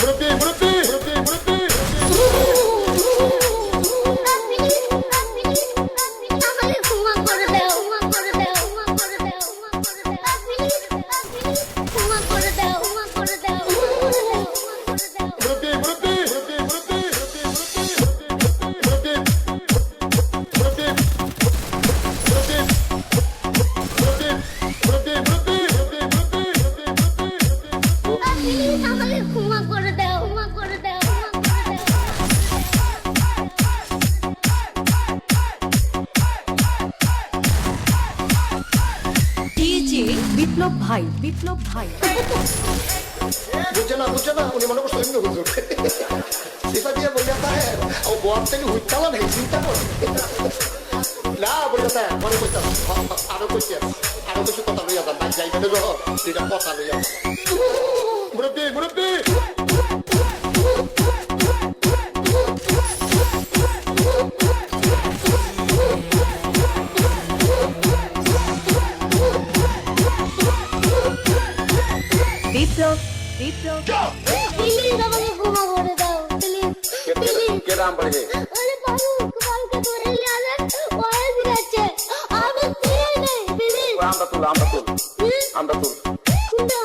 Murupi, Murupi. বিপ্লব ভাই বিপ্লব ভাই। বুঝছে না বুঝছে না, উনি মনে করছেন এমনি হুজুর। এটা দিয়ে বললে তাই ও গোয়ার থেকে হুইচালা নেই, চিন্তা কর। না বললে তাই মনে করতাম আরও কইছি, আরও কিছু কথা লইয়া যান বাই যাইবে যখন কথা লইয়া মুরব্বি মুরব্বি! விப்ளவ் விப்ளவ் పిల్లి దవని గుమ కొడదా పిల్లి పిల్లి கேடாம் பழகி అలా పారు కుమార్కి దొరియాల వాయిస్ రచ్చే ఆమె తీయనే పిల్లి ஆம்பத்தூள் ஆம்பத்தூள் ஆம்பத்தூల్ కుందా